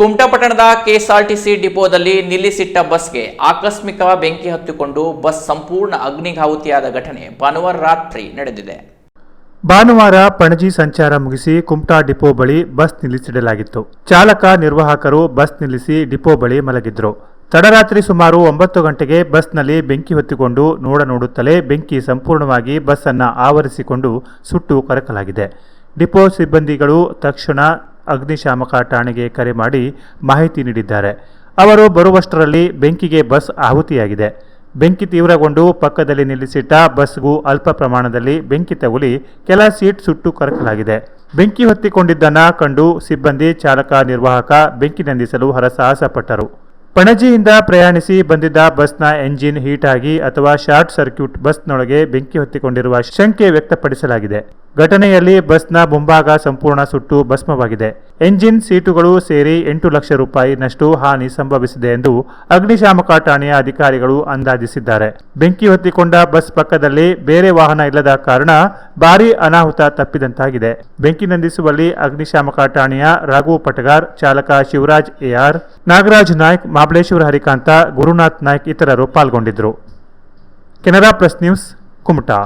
ಕುಮಟಾ ಪಟ್ಟಣದ ಕೆಎಸ್ಆರ್ಟಿಸಿ ಡಿಪೋದಲ್ಲಿ ನಿಲ್ಲಿಸಿಟ್ಟ ಬಸ್ಗೆ ಆಕಸ್ಮಿಕ ಬೆಂಕಿ ಹತ್ತಿಕೊಂಡು ಬಸ್ ಸಂಪೂರ್ಣ ಅಗ್ನಿಗಾಹುತಿಯಾದ ಘಟನೆ ಭಾನುವಾರ ರಾತ್ರಿ ನಡೆದಿದೆ. ಭಾನುವಾರ ಪಣಜಿ ಸಂಚಾರ ಮುಗಿಸಿ ಕುಮಟಾ ಡಿಪೋ ಬಳಿ ಬಸ್ ನಿಲ್ಲಿಸಿಡಲಾಗಿತ್ತು. ಚಾಲಕ, ನಿರ್ವಾಹಕರು ಬಸ್ ನಿಲ್ಲಿಸಿ ಡಿಪೋ ಬಳಿ ಮಲಗಿದ್ರು. ತಡರಾತ್ರಿ ಸುಮಾರು ಒಂಬತ್ತು ಗಂಟೆಗೆ ಬಸ್ನಲ್ಲಿ ಬೆಂಕಿ ಹೊತ್ತಿಕೊಂಡು ನೋಡ ನೋಡುತ್ತಲೇ ಬೆಂಕಿ ಸಂಪೂರ್ಣವಾಗಿ ಬಸ್ಸನ್ನು ಆವರಿಸಿಕೊಂಡು ಸುಟ್ಟು ಕರಕಲಾಗಿದೆ. ಡಿಪೋ ಸಿಬ್ಬಂದಿಗಳು ತಕ್ಷಣ ಅಗ್ನಿಶಾಮಕ ಠಾಣೆಗೆ ಕರೆ ಮಾಡಿ ಮಾಹಿತಿ ನೀಡಿದ್ದಾರೆ. ಅವರು ಬರುವಷ್ಟರಲ್ಲಿ ಬೆಂಕಿಗೆ ಬಸ್ ಆಹುತಿಯಾಗಿದೆ. ಬೆಂಕಿ ತೀವ್ರಗೊಂಡು ಪಕ್ಕದಲ್ಲಿ ನಿಲ್ಲಿಸಿಟ್ಟ ಬಸ್ಗೂ ಅಲ್ಪ ಪ್ರಮಾಣದಲ್ಲಿ ಬೆಂಕಿ ತಗುಲಿ ಕೆಲ ಸೀಟ್ ಸುಟ್ಟು ಕರಕಲಾಗಿದೆ. ಬೆಂಕಿ ಹೊತ್ತಿಕೊಂಡಿದ್ದನ್ನ ಕಂಡು ಸಿಬ್ಬಂದಿ ಚಾಲಕ ನಿರ್ವಾಹಕ ಬೆಂಕಿ ನಂದಿಸಲು ಹರಸಾಹಸ ಪಟ್ಟರು ಪಣಜಿಯಿಂದ ಪ್ರಯಾಣಿಸಿ ಬಂದಿದ್ದ ಬಸ್ನ ಎಂಜಿನ್ ಹೀಟ್ ಆಗಿ ಅಥವಾ ಶಾರ್ಟ್ ಸರ್ಕ್ಯೂಟ್ ಬಸ್ನೊಳಗೆ ಬೆಂಕಿ ಹೊತ್ತಿಕೊಂಡಿರುವ ಶಂಕೆ ವ್ಯಕ್ತಪಡಿಸಲಾಗಿದೆ. ಘಟನೆಯಲ್ಲಿ ಬಸ್ನ ಮುಂಭಾಗ ಸಂಪೂರ್ಣ ಸುಟ್ಟು ಭಸ್ಮವಾಗಿದೆ. ಎಂಜಿನ್ ಸೀಟುಗಳು ಸೇರಿ ಎಂಟು ಲಕ್ಷ ರೂಪಾಯಿನಷ್ಟು ಹಾನಿ ಸಂಭವಿಸಿದೆ ಎಂದು ಅಗ್ನಿಶಾಮಕ ಠಾಣೆಯ ಅಧಿಕಾರಿಗಳು ಅಂದಾಜಿಸಿದ್ದಾರೆ. ಬೆಂಕಿ ಹೊತ್ತಿಕೊಂಡ ಬಸ್ ಪಕ್ಕದಲ್ಲಿ ಬೇರೆ ವಾಹನ ಇಲ್ಲದ ಕಾರಣ ಭಾರೀ ಅನಾಹುತ ತಪ್ಪಿದಂತಾಗಿದೆ. ಬೆಂಕಿ ನಂದಿಸುವಲ್ಲಿ ಅಗ್ನಿಶಾಮಕ ಠಾಣೆಯ ರಾಘು ಪಟಗಾರ್, ಚಾಲಕ ಶಿವರಾಜ್ ಎಆರ್ ನಾಗರಾಜ್ ನಾಯ್ಕ್, ಮಾಬಳೇಶ್ವರ ಹರಿಕಾಂತ, ಗುರುನಾಥ್ ನಾಯ್ಕ್ ಇತರರು ಪಾಲ್ಗೊಂಡಿದ್ದರು. Canara press news, Kumta.